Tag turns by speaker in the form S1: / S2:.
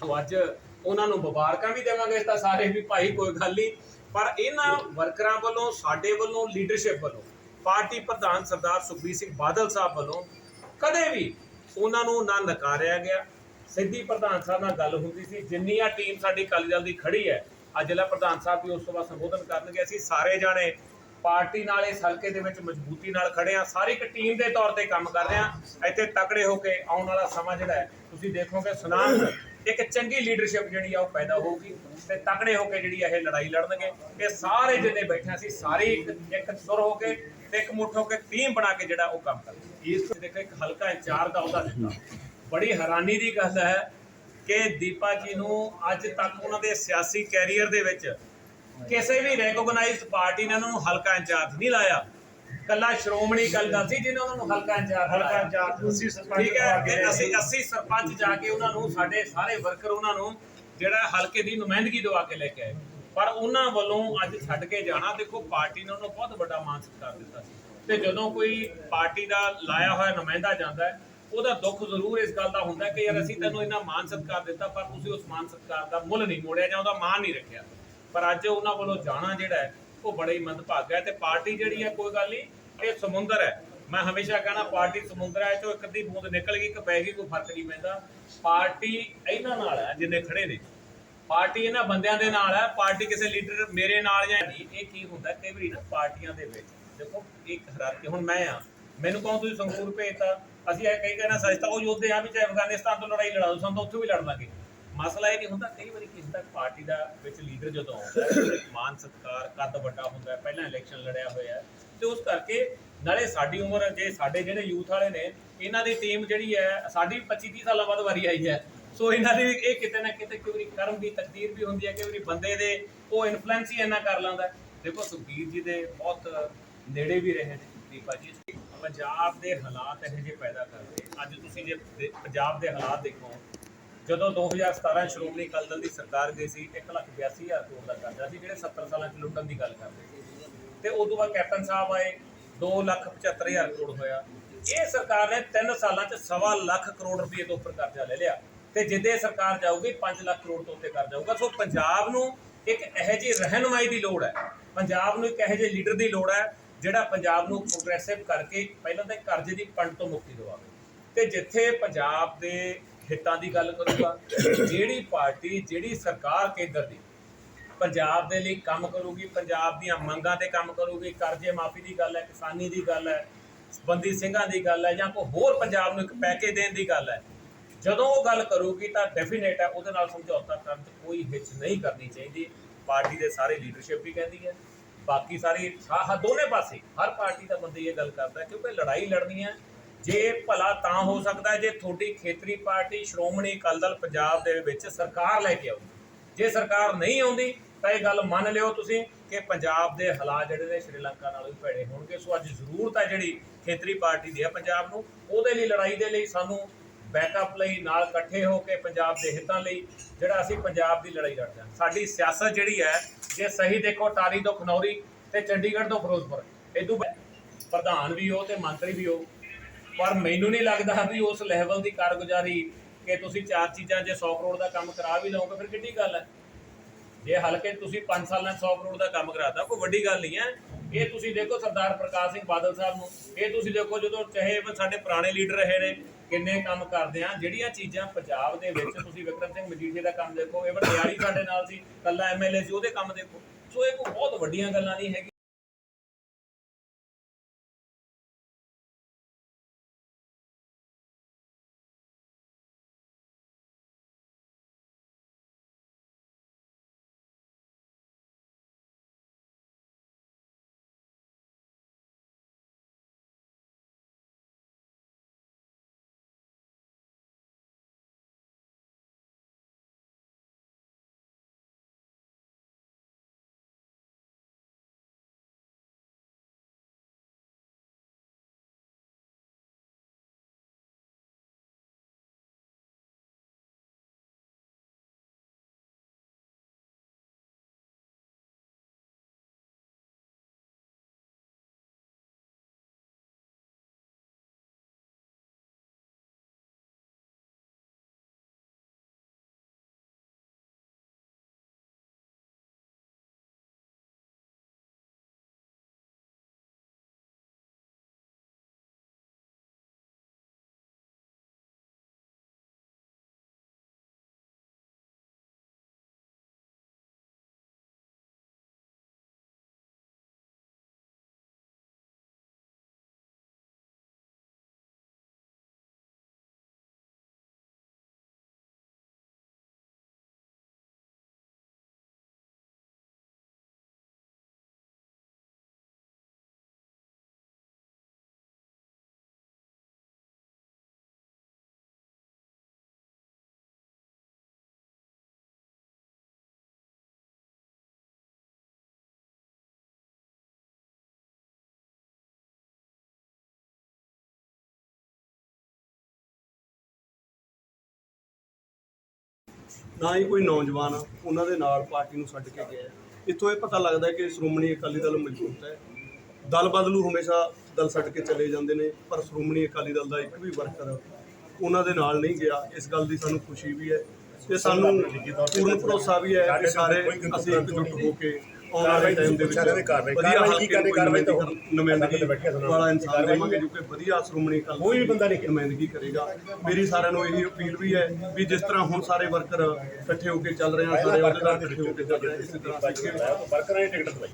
S1: ਸੋ ਅੱਜ ਉਹਨਾਂ ਨੂੰ ਮੁਬਾਰਕਾਂ ਵੀ ਦੇਵਾਂਗੇ ਤਾਂ ਸਾਰੇ ਵੀ ਭਾਈ, ਕੋਈ ਗੱਲ ਨਹੀਂ। ਪਰ ਇਹਨਾਂ ਵਰਕਰਾਂ ਵੱਲੋਂ, ਸਾਡੇ ਵੱਲੋਂ ਲੀਡਰਸ਼ਿਪ ਵੱਲੋਂ, ਪਾਰਟੀ ਪ੍ਰਧਾਨ ਸਰਦਾਰ ਸੁਖਬੀਰ ਸਿੰਘ ਬਾਦਲ ਸਾਹਿਬ ਵੱਲੋਂ ਕਦੇ ਵੀ ਉਹਨਾਂ ਨੂੰ ਨਾ ਨਕਾਰਿਆ ਗਿਆ। ਸਿੱਧੀ ਪ੍ਰਧਾਨ ਸਾਹਿਬ ਨਾਲ ਗੱਲ ਹੁੰਦੀ ਸੀ, ਜਿੰਨੀਆਂ ਟੀਮ ਸਾਡੀ ਅਕਾਲੀ ਦਲ ਦੀ ਖੜੀ ਹੈ, ਅੱਜ ਜ਼ਿਲ੍ਹਾ ਪ੍ਰਧਾਨ ਸਾਹਿਬ ਵੀ ਉਸ ਤੋਂ ਬਾਅਦ ਸੰਬੋਧਨ ਕਰਨਗੇ, ਅਸੀਂ ਸਾਰੇ ਜਾਣੇ ਪਾਰਟੀ ਨਾਲ ਇਸ ਹਲਕੇ ਦੇ ਵਿੱਚ ਮਜ਼ਬੂਤੀ ਨਾਲ ਖੜੇ ਆ ਸਾਰੀ ਇੱਕ ਟੀਮ ਦੇ ਤੌਰ ਤੇ ਕੰਮ ਕਰ ਰਹੇ ਆ ਇੱਥੇ ਤਕੜੇ ਹੋ ਕੇ ਆਉਣ ਵਾਲਾ ਸਮਾਂ ਜਿਹੜਾ ਹੈ, ਤੁਸੀਂ ਦੇਖੋਗੇ, ਸੁਨਾਮ ਇੱਕ ਚੰਗੀ ਲੀਡਰਸ਼ਿਪ ਜਿਹੜੀ ਆ ਉਹ ਪੈਦਾ ਹੋਊਗੀ ਤੇ ਤਕੜੇ ਹੋ ਕੇ ਜਿਹੜੀ ਆ ਇਹ ਲੜਾਈ ਲੜਨਗੇ ਇਹ ਸਾਰੇ ਜਿੰਨੇ ਬੈਠੇ ਸੀ ਸਾਰੇ ਇੱਕ ਇੱਕ ਸੁਰ ਹੋ ਕੇ ਤੇ ਇੱਕ ਮੁੱਠ ਹੋ ਕੇ ਟੀਮ ਬਣਾ ਕੇ ਜਿਹੜਾ ਉਹ ਕੰਮ ਕਰਨਗੇ ਇਸ ਦੇਖੋ ਇੱਕ ਹਲਕਾ ਇੰਚਾਰਜ ਦਾ ਉਹਦਾ ਦਿੱਤਾ ਬੜੀ ਹੈਰਾਨੀ ਦੀ ਗੱਲ ਹੈ ਕਿ ਦੀਪਾ ਜੀ ਨੂੰ ਅੱਜ ਤੱਕ ਉਹਨਾਂ ਦੇ ਸਿਆਸੀ ਕੈਰੀਅਰ ਦੇ ਵਿੱਚ ਕਿਸੇ ਵੀ ਰੈਕੋਗਨਾਈਜ਼ਡ ਪਾਰਟੀ ਨੇ ਉਹਨਾਂ ਨੂੰ ਹਲਕਾ ਇੰਚਾਰਜ ਨਹੀਂ ਲਾਇਆ। ਕੱਲਾ ਸ਼੍ਰੋਮਣੀ ਅਕਾਲੀ ਦਲ ਸੀ ਜਿਹਨੇ ਉਹਨਾਂ ਨੂੰ ਹਲਕਾ ਇੰਚਾਰਜ
S2: ਹਲਕਾ। ਇੰਚਾਰਜ 80 ਸਰਪੰਚ
S1: ਠੀਕ ਹੈ ਤੇ ਅਸੀਂ
S2: ਸੀ।
S1: 80 ਸਰਪੰਚ ਜਾ ਕੇ ਉਹਨਾਂ ਨੂੰ ਸਾਡੇ ਸਾਰੇ ਵਰਕਰ ਉਹਨਾਂ ਨੂੰ ਜਿਹੜਾ ਹਲਕੇ ਦੀ ਨੁਮਾਇੰਦਗੀ ਦਵਾ ਕੇ ਲੈ ਕੇ ਆਏ ਪਰ ਉਹਨਾਂ ਵੱਲੋਂ ਅੱਜ ਛੱਡ ਕੇ ਜਾਣਾ ਦੇਖੋ ਪਾਰਟੀ ਨੇ ਉਹਨੂੰ ਬਹੁਤ ਵੱਡਾ ਮਾਨ ਸਤਿਕਾਰ ਦਿੱਤਾ ਸੀ ਤੇ ਜਦੋਂ ਕੋਈ ਪਾਰਟੀ ਦਾ ਲਾਇਆ ਹੋਇਆ ਨੁਮਾਇੰਦਾ ਜਾਂਦਾ ਹੈ ਉਹਦਾ ਦੁੱਖ ਜ਼ਰੂਰ ਇਸ ਗੱਲ ਦਾ ਹੁੰਦਾ ਕਿ ਯਾਰ ਅਸੀਂ ਤੈਨੂੰ ਇੰਨਾ ਮਾਨ ਸਤਿਕਾਰ ਦਿੱਤਾ ਪਰ ਤੁਸੀਂ ਉਸ ਮਾਨ ਸਤਿਕਾਰ ਦਾ ਮੁੱਲ ਨਹੀਂ ਮੋੜਿਆ ਜਾਂ ਉਹਦਾ ਮਾਨ ਨਹੀਂ ਰੱਖਿਆ ਪਰ ਅੱਜ ਉਹਨਾਂ ਵੱਲੋਂ ਜਾਣਾ ਜਿਹੜਾ ਹੈ ਉਹ ਬੜਾ ਹੀ ਮੰਦਭਾਗਾ ਹੈ ਤੇ ਪਾਰਟੀ ਜਿਹੜੀ ਹੈ, ਕੋਈ ਗੱਲ ਨਹੀਂ, ਇਹ ਸਮੁੰਦਰ ਹੈ। ਮੈਂ ਹਮੇਸ਼ਾ ਕਹਣਾ ਪਾਰਟੀ ਸਮੁੰਦਰ ਹੈ ਚੋਂ ਇੱਕ ਅੱਧੀ ਬੂੰਦ ਨਿਕਲ ਗਈ ਕਿ ਪੈ ਗਈ, ਕੋਈ ਫ਼ਰਕ ਨਹੀਂ ਪੈਂਦਾ। ਪਾਰਟੀ ਇਹਨਾਂ ਨਾਲ ਹੈ, ਜਿੰਨੇ ਖੜੇ ਨੇ। ਪਾਰਟੀ ਇਹਨਾਂ ਬੰਦਿਆਂ ਦੇ ਨਾਲ ਹੈ, ਪਾਰਟੀ ਕਿਸੇ ਲੀਡਰ ਮੇਰੇ ਨਾਲ ਜਾਂ ਨਹੀਂ। ਇਹ ਕੀ ਹੁੰਦਾ, ਕਈ ਵਾਰੀ ਨਾ ਪਾਰਟੀਆਂ ਦੇ ਵਿੱਚ, ਦੇਖੋ, ਇੱਕ ਹਰਾਰਕੀ। ਹੁਣ ਮੈਂ ਆ ਮੈਨੂੰ ਕਹੋ ਤੁਸੀਂ ਸੰਗਰੂਰ ਭੇਜਤਾ? ਅਸੀਂ ਇਹ ਕਈ ਕਹਿਣਾ ਸੱਚ ਤਾਂ ਉਹ ਯੋਧੇ ਆ ਵੀ ਚਾਹੇ ਅਫਗਾਨਿਸਤਾਨ ਤੋਂ ਲੜਾਈ ਲੜਾ ਦੋ, ਸਾਨੂੰ ਤਾਂ ਉੱਥੇ ਵੀ ਲੜ ਲਾਂਗੇ ਮਸਲਾ ਇਹ ਨਹੀਂ ਹੁੰਦਾ, ਕਈ ਵਾਰੀ ਕਿਸੇ ਦਾ ਪਾਰਟੀ ਦਾ ਵਿੱਚ ਲੀਡਰ ਜਦੋਂ ਆਉਂਦਾ ਹੈ ਮਾਨ ਸਤਕਾਰ ਕੱਦ ਵੱਡਾ ਹੁੰਦਾ ਹੈ, ਪਹਿਲਾਂ ਇਲੈਕਸ਼ਨ ਲੜਿਆ ਹੋਇਆ ਹੈ, ਤੇ ਉਸ ਕਰਕੇ ਨਾਲੇ ਸਾਡੀ ਉਮਰ ਜੇ ਸਾਡੇ ਜਿਹੜੇ ਯੂਥ ਵਾਲੇ ਨੇ, ਇਹਨਾਂ ਦੀ ਟੀਮ ਜਿਹੜੀ ਹੈ, ਸਾਡੀ 25 30 ਸਾਲਾਂ ਬਾਅਦ ਵਾਰੀ ਆਈ ਹੈ। ਸੋ ਇਹਨਾਂ ਦੀ ਇਹ ਕਿਤੇ ਨਾ ਕਿਤੇ ਕਈ ਵਾਰੀ ਕਰਮ ਦੀ ਤਕਦੀਰ ਵੀ ਹੁੰਦੀ ਹੈ, ਕਈ ਵਾਰੀ ਬੰਦੇ ਦੇ ਉਹ ਇਨਫਲੂਐਂਸ ਹੀ ਇੰਨਾ ਕਰ ਲੈਂਦਾ ਦੇਖੋ ਸੁਖਬੀਰ ਜੀ ਦੇ ਬਹੁਤ ਨੇੜੇ ਵੀ ਰਹੇ ਨੇ, ਦੀਪਾ ਜੀ ਪੰਜਾਬ ਦੇ ਹਾਲਾਤ ਇਹੋ ਜਿਹੇ ਪੈਦਾ ਕਰਦੇ, ਅੱਜ ਤੁਸੀਂ ਜੇ ਪੰਜਾਬ ਦੇ ਹਾਲਾਤ ਦੇਖੋ ਜਦੋਂ 2017 ਸ਼੍ਰੋਮਣੀ ਅਕਾਲੀ ਦਲ ਦੀ ਸਰਕਾਰ ਗਈ ਸੀ 182000 ਕਰੋੜ ਦਾ ਕਰਜ਼ਾ ਸੀ, ਜਿਹੜੇ 70 ਸਾਲਾਂ ਚ ਲੁੱਟਣ ਦੀ ਗੱਲ ਕਰਦੇ ਸੀ। ਤੇ ਤੋਂ ਬਾਅਦ ਕੈਪਟਨ ਸਾਹਿਬ ਆਏ 275000 ਕਰੋੜ ਹੋਇਆ। ਇਹ ਸਰਕਾਰ ਨੇ 3 ਸਾਲਾਂ ਚ ਸਵਾ ਲੱਖ ਕਰੋੜ ਰੁਪਏ ਤੋਂ ਉੱਪਰ ਕਰਜ਼ਾ ਲੈ ਲਿਆ। ਤੇ ਜਿੱਦੇ ਸਰਕਾਰ ਜਾਊਗੀ 5 ਲੱਖ ਕਰੋੜ ਤੋਂ ਉੱਤੇ ਕਰ ਜਾਊਗਾ। ਸੋ ਪੰਜਾਬ ਨੂੰ ਇੱਕ ਇਹੋ ਜਿਹੀ ਰਹਿਨੁਮਾਈ ਦੀ ਲੋੜ ਹੈ। ਪੰਜਾਬ ਨੂੰ ਇੱਕ ਇਹੋ ਜਿਹੇ ਲੀਡਰ ਦੀ ਲੋੜ ਹੈ, ਜਿਹੜਾ ਪੰਜਾਬ ਨੂੰ ਪ੍ਰੋਗਰੈਸਿਵ ਕਰਕੇ ਪਹਿਲਾਂ ਤਾਂ ਕਰਜ਼ੇ ਦੀ ਪੰਡ ਤੋਂ ਮੁਕਤੀ ਦਿਵਾਵੇ। ਤੇ ਜਿੱਥੇ ਪੰਜਾਬ ਦੇ ਹਿੱਤਾਂ ਦੀ ਗੱਲ ਕਰੂਗਾ, ਜਿਹੜੀ ਪਾਰਟੀ, ਜਿਹੜੀ ਸਰਕਾਰ ਕੇਂਦਰ ਦੀ, ਪੰਜਾਬ ਦੇ ਲਈ ਕੰਮ ਕਰੂਗੀ, ਪੰਜਾਬ ਦੀਆਂ ਮੰਗਾਂ ਤੇ ਕੰਮ ਕਰੂਗੀ, ਕਰਜ਼ੇ ਮਾਫੀ ਦੀ ਗੱਲ ਹੈ, ਕਿਸਾਨੀ ਦੀ ਗੱਲ ਹੈ ਬੰਦੀ ਸਿੰਘਾਂ ਦੀ ਗੱਲ ਹੈ, ਜਾਂ ਕੋਈ ਹੋਰ ਪੰਜਾਬ ਨੂੰ ਇੱਕ ਪੈਕੇਜ ਦੇਣ ਦੀ ਗੱਲ ਹੈ, ਜਦੋਂ ਉਹ ਗੱਲ ਕਰੂਗੀ ਤਾਂ ਡੈਫੀਨੇਟ ਹੈ, ਉਹਦੇ ਨਾਲ ਸਮਝੌਤਾ ਕਰਨ 'ਚ ਕੋਈ ਹਿੱਚ ਨਹੀਂ ਕਰਨੀ ਚਾਹੀਦੀ। ਪਾਰਟੀ ਦੇ ਸਾਰੇ ਲੀਡਰਸ਼ਿਪ ਵੀ ਕਹਿੰਦੀ ਹੈ। ਬਾਕੀ ਸਾਰੀ ਹਾਂ ਦੋਨੇ ਪਾਸੇ, ਹਰ ਪਾਰਟੀ ਦਾ ਬੰਦੇ ਇਹ ਗੱਲ ਕਰਦਾ, ਕਿਉਂਕਿ ਲੜਾਈ ਲੜਨੀ ਹੈ ਜੇ ਭਲਾ ਤਾਂ ਹੋ ਸਕਦਾ ਜੇ ਤੁਹਾਡੀ ਖੇਤਰੀ ਪਾਰਟੀ ਸ਼੍ਰੋਮਣੀ ਅਕਾਲੀ ਦਲ ਪੰਜਾਬ ਦੇ ਵਿੱਚ ਸਰਕਾਰ ਲੈ ਕੇ ਆਉ ਜੇ ਸਰਕਾਰ ਨਹੀਂ ਆਉਂਦੀ, ਤਾਂ ਇਹ ਗੱਲ ਮੰਨ ਲਿਓ ਤੁਸੀਂ ਕਿ ਪੰਜਾਬ ਦੇ ਹਾਲਾਤ ਜਿਹੜੇ ਨੇ ਸ਼੍ਰੀਲੰਕਾ ਨਾਲੋਂ ਵੀ ਭੈੜੇ ਹੋਣਗੇ। ਸੋ ਅੱਜ ਜ਼ਰੂਰਤ ਹੈ ਜਿਹੜੀ ਖੇਤਰੀ ਪਾਰਟੀ ਦੀ ਹੈ ਪੰਜਾਬ ਨੂੰ, ਉਹਦੇ ਲਈ ਲੜਾਈ ਦੇ ਲਈ ਸਾਨੂੰ ਬੈਕਅਪ ਲਈ ਨਾਲ ਇਕੱਠੇ ਹੋ ਕੇ ਪੰਜਾਬ ਦੇ ਹਿੱਤਾਂ ਲਈ ਜਿਹੜਾ ਅਸੀਂ ਪੰਜਾਬ ਦੀ ਲੜਾਈ ਲੜਦੇ ਹਾਂ। ਸਾਡੀ ਸਿਆਸਤ ਜਿਹੜੀ ਹੈ, ਜੇ ਸਹੀ ਦੇਖੋ ਟਾਰੀ ਤੋਂ ਖਨੌਰੀ ਤੇ ਚੰਡੀਗੜ੍ਹ ਤੋਂ ਫਿਰੋਜ਼ਪੁਰ ਇਦੋਂ ਪ੍ਰਧਾਨ ਵੀ ਹੋ ਤੇ ਮੰਤਰੀ ਵੀ ਹੋ ਪਰ ਮੈਨੂੰ ਨਹੀਂ ਲੱਗਦਾ ਵੀ ਉਸ ਲੈਵਲ ਦੀ ਕਾਰਗੁਜ਼ਾਰੀ ਕਿ ਤੁਸੀਂ ਚਾਰ ਚੀਜ਼ਾਂ ਜੇ 100 ਕਰੋੜ ਦਾ ਕੰਮ ਕਰਾ ਵੀ ਲਓਗੇ, ਫਿਰ ਕਿੱਡੀ ਗੱਲ ਹੈ? ਜੇ ਹਲਕੇ ਤੁਸੀਂ 5 ਸਾਲਾਂ 100 ਕਰੋੜ ਦਾ ਕੰਮ ਕਰਾਤਾ, ਕੋਈ ਵੱਡੀ ਗੱਲ ਨਹੀਂ ਹੈ। ਇਹ ਤੁਸੀਂ ਦੇਖੋ ਸਰਦਾਰ ਪ੍ਰਕਾਸ਼ ਸਿੰਘ ਬਾਦਲ ਸਾਹਿਬ ਨੂੰ, ਇਹ ਤੁਸੀਂ ਦੇਖੋ ਜਦੋਂ ਚਾਹੇ ਸਾਡੇ ਪੁਰਾਣੇ ਲੀਡਰ ਰਹੇ ਨੇ, ਕਿੰਨੇ ਕੰਮ ਕਰਦੇ ਆ, ਜਿਹੜੀਆਂ ਚੀਜ਼ਾਂ ਪੰਜਾਬ ਦੇ ਵਿੱਚ ਤੁਸੀਂ ਵਿਕਰਮ ਸਿੰਘ ਮਜੀਠੀਆ ਦਾ ਕੰਮ ਦੇਖੋ, ਇਹ ਵਡਿਆਲੀ ਸਾਡੇ ਨਾਲ ਸੀ, ਕੱਲਾ ਐਮਐਲਏ ਸੀ, ਉਹਦੇ ਕੰਮ ਦੇਖੋ। ਸੋ ਇਹ ਕੋਈ ਬਹੁਤ ਵੱਡੀਆਂ ਗੱਲਾਂ ਨਹੀਂ ਹੈਗੀ
S2: ਨਾ ਹੀ ਕੋਈ ਨੌਜਵਾਨ ਉਹਨਾਂ ਦੇ ਨਾਲ ਪਾਰਟੀ ਨੂੰ ਛੱਡ ਕੇ ਗਿਆ। ਇੱਥੋਂ ਇਹ ਪਤਾ ਲੱਗਦਾ ਕਿ ਸ਼੍ਰੋਮਣੀ ਅਕਾਲੀ ਦਲ ਮਜ਼ਬੂਤ ਹੈ। ਦਲ ਬਦਲੂ ਹਮੇਸ਼ਾ ਦਲ ਛੱਡ ਕੇ ਚਲੇ ਜਾਂਦੇ ਨੇ ਪਰ ਸ਼੍ਰੋਮਣੀ ਅਕਾਲੀ ਦਲ ਦਾ ਇੱਕ ਵੀ ਵਰਕਰ ਉਹਨਾਂ ਦੇ ਨਾਲ ਨਹੀਂ ਗਿਆ। ਇਸ ਗੱਲ ਦੀ ਸਾਨੂੰ ਖੁਸ਼ੀ ਵੀ ਹੈ ਤੇ ਸਾਨੂੰ ਪੂਰਨ ਭਰੋਸਾ ਵੀ ਹੈ ਕਿ ਸਾਰੇ ਅਸੀਂ ਇਕਜੁੱਟ ਹੋ ਕੇ ਆਉਣ ਵਾਲੇ ਟਾਈਮ ਦੇ ਵਿੱਚ ਵਧੀਆ ਹਲਕੇ ਨੂੰ ਨੁਮਾਇੰਦਗੀ ਨੁਮਾਇੰਦਗੀ ਵਾਲਾ ਇਨਸਾਨ ਦੇਵਾਂਗੇ ਜੋ ਕਿ ਵਧੀਆ ਸ਼੍ਰੋਮਣੀ ਅਕਾਲੀ ਕੋਈ ਵੀ ਬੰਦਾ ਨਹੀਂ ਨੁਮਾਇੰਦਗੀ ਕਰੇਗਾ। ਮੇਰੀ ਸਾਰਿਆਂ ਨੂੰ ਇਹੀ ਅਪੀਲ ਵੀ ਹੈ ਵੀ ਜਿਸ ਤਰ੍ਹਾਂ ਹੁਣ ਸਾਰੇ ਵਰਕਰ ਇਕੱਠੇ ਹੋ ਕੇ ਚੱਲ ਰਹੇ ਹਨ ਸਾਰੇ ਅਹੁਦੇਦਾਰ ਇਕੱਠੇ ਹੋ ਕੇ ਚੱਲ ਰਹੇ ਹਨ ਇਸੇ ਤਰ੍ਹਾਂ
S3: ਵਰਕਰਾਂ ਟਿਕਟ ਦਵਾਈ।